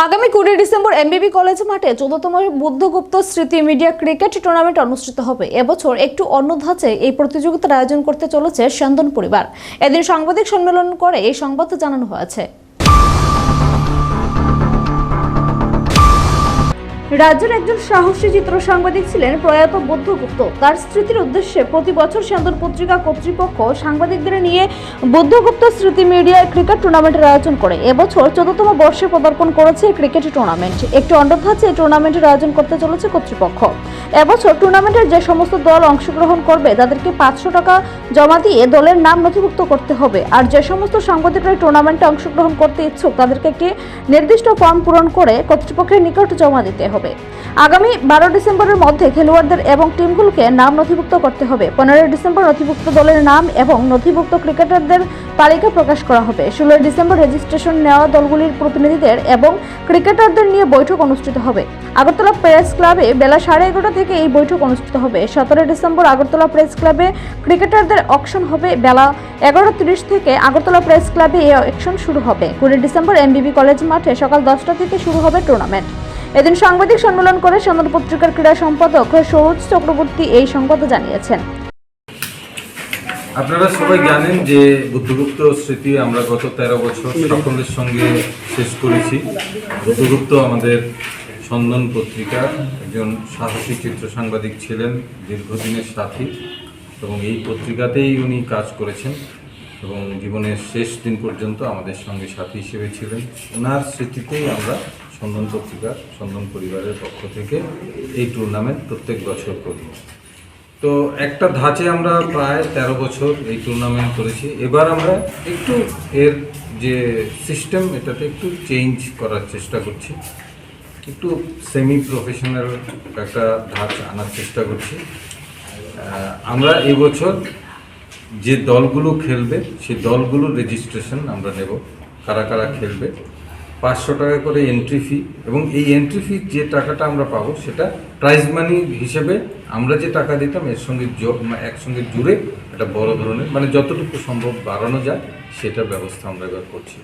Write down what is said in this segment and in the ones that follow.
আগামী কুড়ি December এমবিবি college মাঠে চোদ্দতম বুদ্ধগুপ্ত স্মৃতি মিডিয়া ক্রিকেট টুর্নামেন্ট অনুষ্ঠিত হবে। এবছর একটু অন্য ধাঁচে এই প্রতিযোগিতার আয়োজন করতে চলেছে সন্দন পরিবার। এদিন সাংবাদিক সম্মেলন করে এই সংবাদ জানানো হয়েছে। রাজ্যের একজন সাহসী চিত্র সাংবাদিক ছিলেন প্রয়াত বুদ্ধগুপ্ত। তার স্মৃতির উদ্দেশ্যে প্রতি বছর স্যান্দন পত্রিকা, কর্তৃপক্ষ সাংবাদিকদের নিয়ে বুদ্ধগুপ্ত স্মৃতি মিডিয়ায় ক্রিকেট টুর্নামেন্টের আয়োজন করে। এবছর চোদ্দতম বর্ষে পদার্পণ করেছে ক্রিকেট টুর্নামেন্ট। একটি অন্ডধাঁচে এই টুর্নামেন্টের আয়োজন করতে চলেছে কর্তৃপক্ষ। এবছর টুর্নামেন্টের যে সমস্ত দল অংশগ্রহণ করবে, তাদেরকে পাঁচশো টাকা জমা দিয়ে দলের নাম নথিভুক্ত করতে হবে। আর যে সমস্ত সাংবাদিকরা টুর্নামেন্টে অংশগ্রহণ করতে ইচ্ছুক, তাদেরকে নির্দিষ্ট ফর্ম পূরণ করে কর্তৃপক্ষের নিকট জমা দিতে হবে। আগামী বারো ডিসেম্বরের মধ্যে খেলোয়াড়দের এবং টিমগুলোকে নাম নথিভুক্ত করতে হবে। পনেরোই ডিসেম্বর নথিভুক্ত দলের নাম এবং নথিভুক্ত ক্রিকেটারদের তালিকা প্রকাশ করা হবে। ষোলোই ডিসেম্বর রেজিস্ট্রেশন নেওয়া দলগুলির প্রতিনিধিদের এবং ক্রিকেটারদের নিয়ে বৈঠক অনুষ্ঠিত হবে। আগরতলা প্রেস ক্লাবে বেলা সাড়ে এগারোটা থেকে এই বৈঠক অনুষ্ঠিত হবে। সতেরোই ডিসেম্বর আগরতলা প্রেস ক্লাবে ক্রিকেটারদের অকশন হবে। বেলা এগারোটা তিরিশ থেকে আগরতলা প্রেস ক্লাবে এই অকশন শুরু হবে। কুড়ি ডিসেম্বর এমবিবি কলেজ মাঠে সকাল দশটা থেকে শুরু হবে টুর্নামেন্ট। এদিন সাংবাদিক সম্মেলন করে সন্ধান পত্রিকার ক্রীড়া সম্পাদক সরোজ চক্রবর্তী এই সংবাদ জানিয়েছেন। আপনারা সবাই জানেন যে বুদ্ধগুপ্ত স্মৃতি আমরা গত তেরো বছর সকলের সঙ্গে শেষ করেছি। বুদ্ধগুপ্ত আমাদের সন্দন পত্রিকার একজন সাহসী চিত্র সাংবাদিক ছিলেন, দীর্ঘদিনের সাথী এবং এই পত্রিকাতেই উনি কাজ করেছেন এবং জীবনের শেষ দিন পর্যন্ত আমাদের সঙ্গে সাথী হিসেবে ছিলেন। ওনার স্মৃতিতেই আমরা সন্দন পত্রিকার সন্দন পরিবারের পক্ষ থেকে এই টুর্নামেন্ট প্রত্যেক বছর করি। তো একটা ধাঁচে আমরা প্রায় তেরো বছর এই টুর্নামেন্ট করেছি। এবার আমরা একটু এর যে সিস্টেম এটাতে একটু চেঞ্জ করার চেষ্টা করছি। একটু সেমি প্রফেশনাল একটা ধাঁচ আনার চেষ্টা করছি। আমরা এবছর যে দলগুলো খেলবে সেই দলগুলোর রেজিস্ট্রেশন আমরা নেব। কারা কারা খেলবে পাঁচশো টাকা করে এন্ট্রি ফি এবং এই এন্ট্রি ফি যে টাকাটা আমরা পাবো সেটা প্রাইজ মানি হিসেবে আমরা যে টাকা দিতাম এর সঙ্গে একসঙ্গে জুড়ে একটা বড় ধরনের মানে যতটুকু সম্ভব বাড়ানো যায় সেটার ব্যবস্থা আমরা এবার করছি।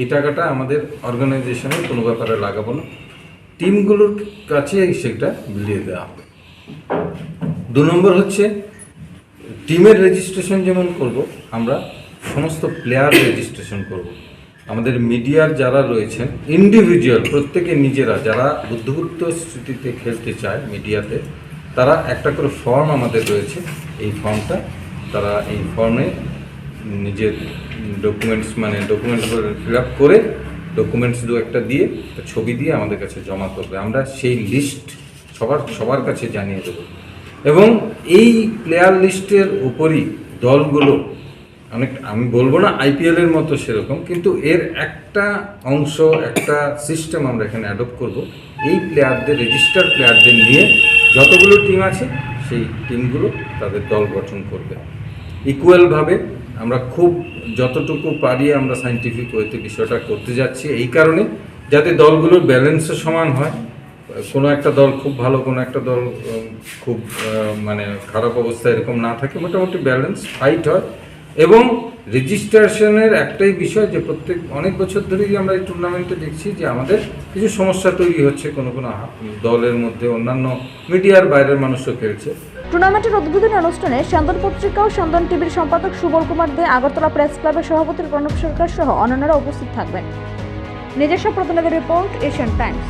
এই টাকাটা আমাদের অর্গানাইজেশনের কোনো ব্যাপারে লাগাবো না। টিমগুলোর কাছে সেটা বিলিয়ে দেওয়া হবে। দু নম্বর হচ্ছে টিমের রেজিস্ট্রেশন যেমন করব, আমরা সমস্ত প্লেয়ার রেজিস্ট্রেশন করব। আমাদের মিডিয়ার যারা রয়েছেন ইন্ডিভিজুয়াল প্রত্যেকে নিজেরা, যারা বুদ্ধগুপ্ত স্মৃতিতে খেলতে চায় মিডিয়াতে, তারা একটা করে ফর্ম আমাদের রয়েছে। এই ফর্মটা তারা এই ফর্মে নিজের ডকুমেন্টস মানে ডকুমেন্টস ফিল আপ করে ডকুমেন্টস দু একটা দিয়ে ছবি দিয়ে আমাদের কাছে জমা করবে। আমরা সেই লিস্ট সবার সবার কাছে জানিয়ে দেবো। এবং এই প্লেয়ার লিস্টের উপরই দলগুলো অনেক আমি বলব না আইপিএল এর মতো সেরকম, কিন্তু এর একটা অংশ, একটা সিস্টেম আমরা এখানে অ্যাডপ্ট করব। এই প্লেয়ারদের রেজিস্টার প্লেয়ারদের নিয়ে যতগুলো টিম আছে, সেই টিমগুলো তাদের দল গঠন করবে। ইকুয়ালভাবে আমরা খুব, যতটুকু পারি আমরা সাইন্টিফিক ওয়েতে বিষয়টা করতে যাচ্ছি। এই কারণে যাতে দলগুলোর ব্যালেন্সও সমান হয়, কোনো একটা দল খুব ভালো, কোনো একটা দল খুব মানে খারাপ অবস্থা এরকম না থাকে, মোটামুটি ব্যালেন্স ফাইট হয়। এবং রেজিস্ট্রেশনের একটাই বিষয় যে প্রত্যেক অনেক বছর ধরেই আমরা এই টুর্নামেন্টে দেখছি যে আমাদের কিছু সমস্যা তৈরি হচ্ছে, কোনো কোনো দলের মধ্যে, অন্যান্য মিডিয়ার বাইরের মানুষও খেলছে। টুর্নামেন্টের উদ্বোধনী অনুষ্ঠানে সন্দন পত্রিকা ও সন্দন টিভির সম্পাদক সুবল কুমার দে, আগরতলা প্রেস ক্লাবের সভাপতি প্রণব সরকার সহ অন্যান্যরা উপস্থিত থাকবেন। নিজস্ব প্রতিনিধি রিপোর্ট এশিয়ান টাইমস